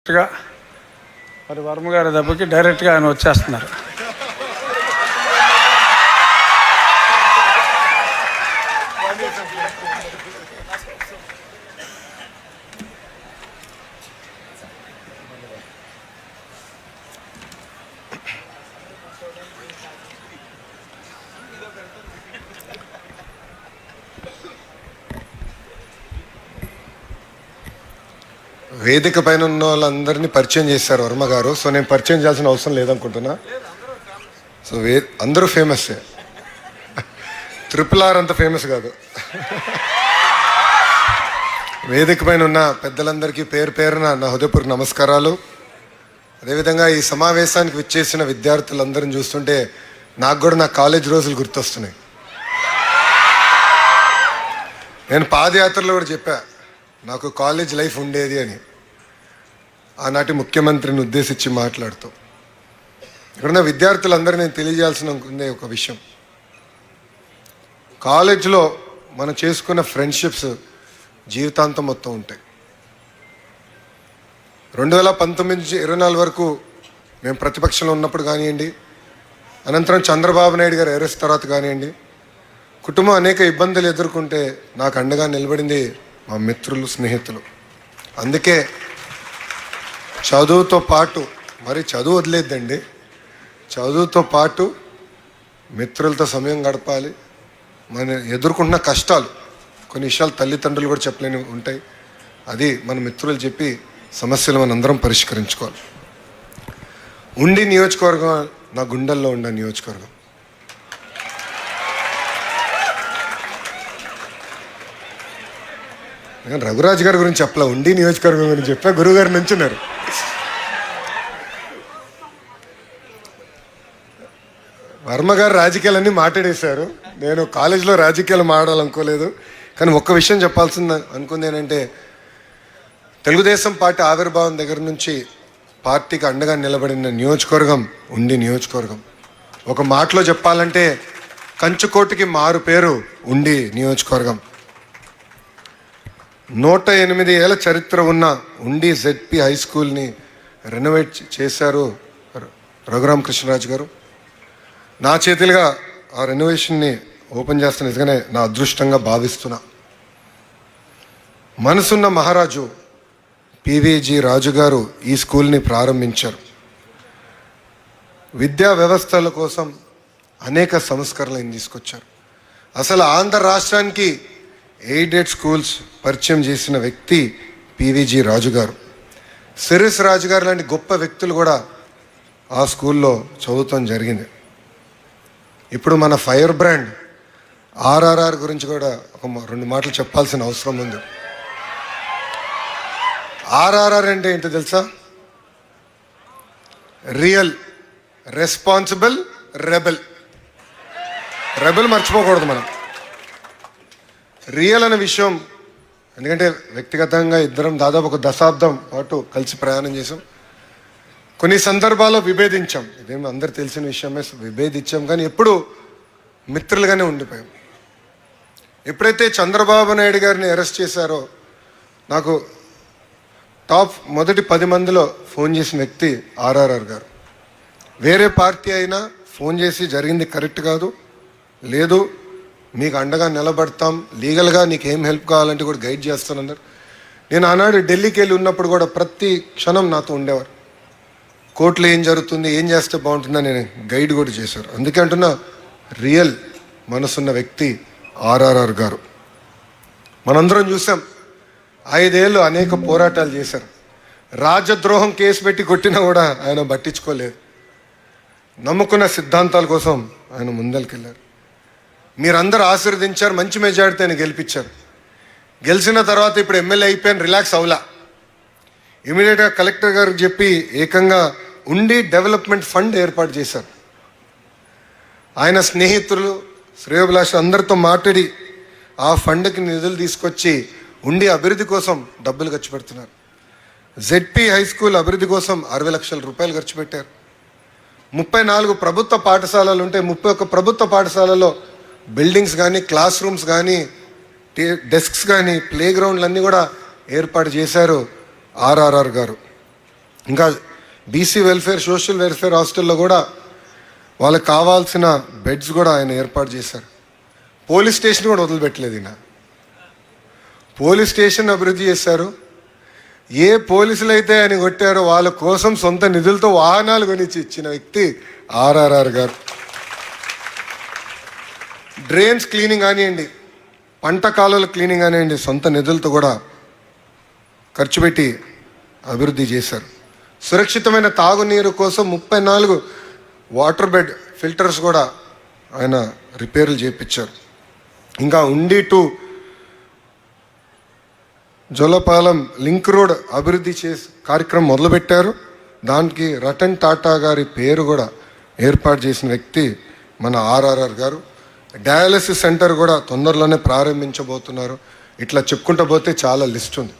డైరెక్ట్గా మరి వర్మ గారి దెబ్బకి డైరెక్ట్గా ఆయన వచ్చేస్తున్నారు. వేదిక పైన ఉన్న వాళ్ళందరినీ పరిచయం చేశారు వర్మ గారు. సో నేను పరిచయం చేయాల్సిన అవసరం లేదనుకుంటున్నా. సో వే అందరూ ఫేమస్ ట్రిపుల్ ఆర్ అంత ఫేమస్ కాదు. వేదిక పైన ఉన్న పెద్దలందరికీ పేరు పేరున నా హృదయపూర్వక నమస్కారాలు. అదేవిధంగా ఈ సమావేశానికి విచ్చేసిన విద్యార్థులందరిని చూస్తుంటే నాకు కూడా నా కాలేజ్ రోజులు గుర్తొస్తున్నాయి. నేను పాదయాత్రలో కూడా చెప్పా నాకు కాలేజ్ లైఫ్ ఉండేది అని. ఆనాటి ముఖ్యమంత్రిని ఉద్దేశించి మాట్లాడుతూ. ఇక్కడున్న విద్యార్థులందరూ నేను తెలియజేయాల్సిన ఉంది ఒక విషయం. కాలేజ్లో మనం చేసుకున్న ఫ్రెండ్షిప్స్ జీవితాంతం మొత్తం ఉంటాయి. రెండు వేల పంతొమ్మిది నుంచి ఇరవై నాలుగు వరకు మేము ప్రతిపక్షంలో ఉన్నప్పుడు కానివ్వండి అనంతరం చంద్రబాబు నాయుడు గారు అరెస్ట్ తర్వాత కానివ్వండి కుటుంబం అనేక ఇబ్బందులు ఎదుర్కొంటే నాకు అండగా నిలబడింది మా మిత్రులు స్నేహితులు. అందుకే చదువుతో పాటు మరి చదువు వదిలేద్దండి. చదువుతో పాటు మిత్రులతో సమయం గడపాలి. మన ఎదుర్కొన్న కష్టాలు కొన్ని విషయాలు తల్లిదండ్రులు కూడా చెప్పలేని ఉంటాయి. అది మన మిత్రులు చెప్పి సమస్యలు మనందరం పరిష్కరించుకోవాలి. ఉండి నియోజకవర్గం నా గుండెల్లో ఉన్న నియోజకవర్గం. రఘురాజ్ గారి గురించి చెప్పలే ఉండి నియోజకవర్గం గురించి చెప్పా గురువు గారు నుంచున్నారు. వర్మ గారు రాజకీయాలన్నీ మాట్లాడేశారు. నేను కాలేజీలో రాజకీయాలు మాట్లాడాలనుకోలేదు. కానీ ఒక్క విషయం చెప్పాల్సింది అనుకుంది ఏంటంటే తెలుగుదేశం పార్టీ ఆవిర్భావం దగ్గర నుంచి పార్టీకి అండగా నిలబడిన నియోజకవర్గం ఉండి నియోజకవర్గం. ఒక మాటలో చెప్పాలంటే కంచుకోటికి మారు పేరు ఉండి నియోజకవర్గం. నూట ఎనిమిది ఏళ్ళ చరిత్ర ఉన్న ఉండి జెడ్పి హై స్కూల్ని రెనోవేట్ చేశారు రఘురామ కృష్ణరాజు గారు. నా చేతులుగా ఆ రెనోవేషన్ని ఓపెన్ చేస్తున్న నిజంగానే నా అదృష్టంగా భావిస్తున్నా. మనసున్న మహారాజు పివిజి రాజు గారు ఈ స్కూల్ని ప్రారంభించారు. విద్యా వ్యవస్థల కోసం అనేక సంస్కరణలు తీసుకొచ్చారు. అసలు ఆంధ్ర రాష్ట్రానికి ఎయిడెడ్ స్కూల్స్ పరిచయం చేసిన వ్యక్తి పివిజి రాజు గారు. సిరిస్ రాజు గారు లాంటి గొప్ప వ్యక్తులు కూడా ఆ స్కూల్లో చదువుతాం జరిగింది. ఇప్పుడు మన ఫైర్ బ్రాండ్ ఆర్ఆర్ఆర్ గురించి కూడా ఒక రెండు మాటలు చెప్పాల్సిన అవసరం ఉంది. ఆర్ఆర్ఆర్ అంటే ఏంటో తెలుసా? రియల్ రెస్పాన్సిబుల్ రెబెల్ రెబెల్ మర్చిపోకూడదు మనం. రియల్ అనే విషయం ఎందుకంటే వ్యక్తిగతంగా ఇద్దరం దాదాపు ఒక దశాబ్దం పాటు కలిసి ప్రయాణం చేసాం. కొన్ని సందర్భాల్లో విభేదించాం. ఇదేమి అందరు తెలిసిన విషయమే విభేదించాం. కానీ ఎప్పుడు మిత్రులుగానే ఉండిపోయాం. ఎప్పుడైతే చంద్రబాబు నాయుడు గారిని అరెస్ట్ చేశారో నాకు టాప్ మొదటి పది మందిలో ఫోన్ చేసిన వ్యక్తి ఆర్ఆర్ఆర్ గారు. వేరే పార్టీ అయినా ఫోన్ చేసి జరిగింది కరెక్ట్ కాదు లేదు మీకు అండగా నిలబడతాం లీగల్గా నీకు ఏం హెల్ప్ కావాలంటే కూడా గైడ్ చేస్తానన్నారు. నేను ఆనాడు ఢిల్లీకి వెళ్ళి ఉన్నప్పుడు కూడా ప్రతి క్షణం నాతో ఉండేవారు. కోర్టులో ఏం జరుగుతుంది ఏం చేస్తే బాగుంటుందని నేను గైడ్ కూడా చేశారు. అందుకే అంటున్నా రియల్ మనసున్న వ్యక్తి ఆర్ఆర్ఆర్ గారు. మనందరం చూసాం ఐదేళ్ళు అనేక పోరాటాలు చేశారు. రాజద్రోహం కేసు పెట్టి కొట్టినా కూడా ఆయన పట్టించుకోలేదు. నమ్ముకున్న సిద్ధాంతాల కోసం ఆయన ముందరికెళ్ళారు. మీరందరూ ఆశీర్వదించారు మంచి మెజారిటీ ఆయన గెలిపించారు. గెలిచిన తర్వాత ఇప్పుడు ఎమ్మెల్యే అయిపోయాను రిలాక్స్ అవులా. ఇమీడియట్గా కలెక్టర్ గారికి చెప్పి ఏకంగా ఉండి డెవలప్మెంట్ ఫండ్ ఏర్పాటు చేశారు. ఆయన స్నేహితులు శ్రేయోభిలాష అందరితో మాట్లాడి ఆ ఫండ్కి నిధులు తీసుకొచ్చి ఉండి అభివృద్ధి కోసం డబ్బులు ఖర్చు పెడుతున్నారు. జెడ్పీ హై స్కూల్ అభివృద్ధి కోసం అరవై లక్షల రూపాయలు ఖర్చు పెట్టారు. ముప్పై నాలుగు ప్రభుత్వ పాఠశాలలు ఉంటే ముప్పై ఒక్క ప్రభుత్వ పాఠశాలలో బిల్డింగ్స్ కానీ క్లాస్ రూమ్స్ కానీ డెస్క్స్ కానీ ప్లే గ్రౌండ్లు అన్నీ కూడా ఏర్పాటు చేశారు ఆర్ఆర్ఆర్ గారు. ఇంకా బీసీ వెల్ఫేర్ సోషల్ వెల్ఫేర్ హాస్టల్లో కూడా వాళ్ళకి కావాల్సిన బెడ్స్ కూడా ఆయన ఏర్పాటు చేశారు. పోలీస్ స్టేషన్ కూడా వదిలిపెట్టలేదు ఈయన. పోలీస్ స్టేషన్ అభివృద్ధి చేశారు. ఏ పోలీసులు అయితే ఆయన కొట్టారో వాళ్ళ కోసం సొంత నిధులతో వాహనాలు కొనిచ్చి ఇచ్చిన వ్యక్తి ఆర్ఆర్ఆర్ గారు. డ్రైన్స్ క్లీనింగ్ కానివ్వండి పంట కాలువల క్లీనింగ్ కానివ్వండి సొంత నిధులతో కూడా ఖర్చు పెట్టి అభివృద్ధి చేశారు. సురక్షితమైన తాగునీరు కోసం ముప్పై నాలుగు వాటర్ బెడ్ ఫిల్టర్స్ కూడా ఆయన రిపేర్లు చేయించారు ఇంకా ఉండి టు జోలపాలెం లింక్ రోడ్ అభివృద్ధి చేసి కార్యక్రమం మొదలుపెట్టారు. దానికి రతన్ టాటా గారి పేరు కూడా ఏర్పాటు చేసిన వ్యక్తి మన ఆర్ఆర్ఆర్ గారు. డయాలసిస్ సెంటర్ కూడా తొందరలోనే ప్రారంభించబోతున్నారు. ఇట్లా చెప్పుకుంటూ పోతే చాలా లిస్ట్ ఉంది.